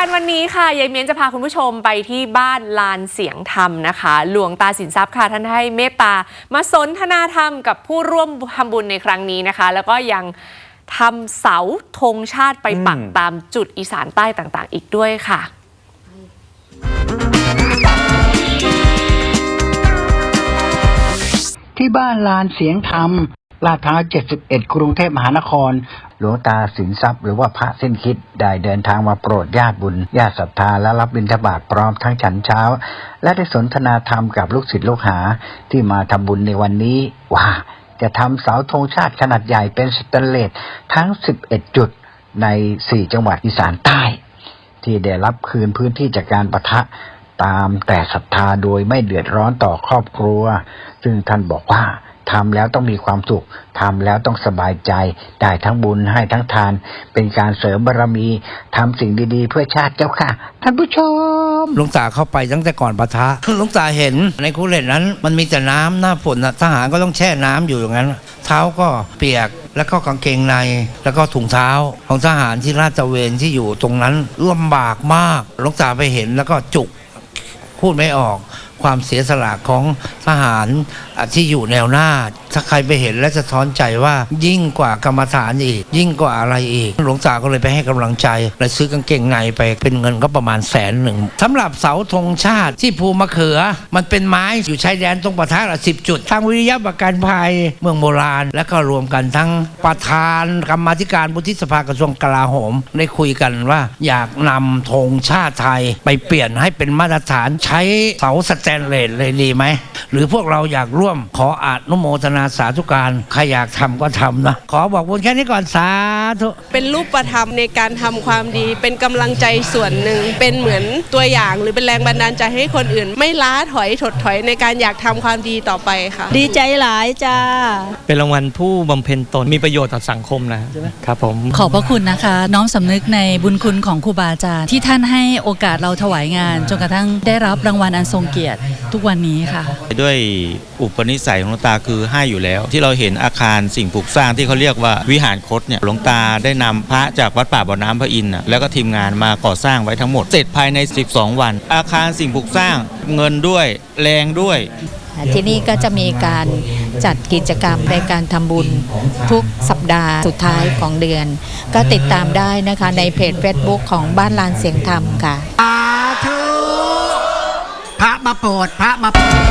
การวันนี้ค่ะยายเมียนจะพาคุณผู้ชมไปที่บ้านลานเสียงธรรมนะคะ หลวงตาสินทรัพย์ค่ะท่านให้เมตตามาสนทนาธรรมกับผู้ร่วมทำบุญในครั้งนี้นะคะ แล้วก็ยังทำเสาธงชาติไปปักตามจุดอีสานใต้ต่างๆ อีกด้วยค่ะที่บ้านลานเสียงธรรม ลาดพร้าว71 กรุงเทพมหานคร หลวงตาสินทรัพย์ หรือว่าพระเส้นคิดได้เดินทางมาโปรดญาติบุญญาติศรัทธาและรับบิณฑบาตพร้อมทั้งฉันเช้า และได้สนทนาธรรมกับลูกศิษย์ลูกหาที่มาทำบุญในวันนี้ว่าจะทำเสาธงชาติขนาดใหญ่เป็นสแตนเลสทั้ง 11 จุดใน 4 จังหวัดอีสานใต้ ที่ได้รับคืนพื้นที่จากการประทะตามแต่ศรัทธาโดยไม่เดือดร้อนต่อครอบครัว ซึ่งท่านบอกว่า ทำแล้วต้องมีความสุขทำแล้วต้องสบายใจ ได้ทั้งบุญให้ทั้งทาน เป็นการเสริมบารมีทำสิ่งดีๆ เพื่อชาติเจ้าค่ะ ท่านผู้ชมหลวงตาเข้าไปตั้งแต่ก่อนปะทะหลวงตาเห็นในคูเรตนั้น มันมีแต่น้ำหน้าฝนทหารก็ต้องแช่น้ำอยู่อย่างนั้น เท้าก็เปียกแล้วก็กางเกงใน แล้วก็ถุงเท้าของทหารที่ลาดตระเวนที่อยู่ตรงนั้นลำบากมากหลวงตาไปเห็นแล้วก็จุกพูดไม่ออก ความเสียสละของทหารที่อยู่แนวหน้าถ้าใครไปเห็นและจะท้อนใจว่ายิ่งกว่ากรรมฐานอีก ยิ่งกว่าอะไรอีก หลวงตาก็เลยไปให้กำลังใจ และซื้อกางเกงในไปเป็นเงินก็ประมาณแสนหนึ่งสำหรับเสาธงชาติที่ภูมะเขือ มันเป็นไม้อยู่ชายแดนตรงประทะละสิบจุดทางวิริยะประกันภัยเมืองโบราณ และก็รวมกันทั้งประธานกรรมธิการบุธิสภากระทรวงกลาโหมได้คุยกันว่า อยากนำธงชาติไทยไปเปลี่ยนให้เป็นมาตรฐานใช้เสาสแตนเลสเลยดีไหมหรือพวกเราอยากร่วมขออนุโมทนาสาธุการใครอยากทำก็ทำนะ ขอบอกบุญแค่นี้ก่อนสาธุเป็นรูปธรรมในการทำความดี เป็นกำลังใจส่วนหนึ่ง เป็นเหมือนตัวอย่างหรือเป็นแรงบันดาลใจให้คนอื่น ไม่ล้าถอยถดถอยในการอยากทำความดีต่อไปค่ะ ดีใจหลายจ้า เป็นรางวัลผู้บำเพ็ญตนมีประโยชน์ต่อสังคมนะครับผม ขอบพระคุณนะคะ น้อมสำนึกในบุญคุณของครูบาอาจารย์ที่ท่านให้โอกาสเราถวายงานจนกระทั่งได้รับรางวัลอันทรงเกียรติทุกวันนี้ค่ะ ด้วยอุปนิสัยของหลวงตาคือให้อยู่แล้ว ที่เราเห็นอาคารสิ่งปลูกสร้างที่เขาเรียกว่าวิหารคดเนี่ยหลวงตาได้นำพระจากวัดป่าบ่อน้ำพระอินทร์น่ะแล้วก็ทีมงานมาก่อสร้างไว้ทั้งหมดเสร็จภายใน 12 วัน อาคารสิ่งปลูกสร้างเงินด้วยแรงด้วยที่นี่ก็จะมีการจัดกิจกรรมในการทำบุญทุกสัปดาห์สุดท้ายของเดือน ก็ติดตามได้นะคะในเพจ Facebook ของบ้านลานเสียงธรรมค่ะพระมาโปรดพระมาโปรด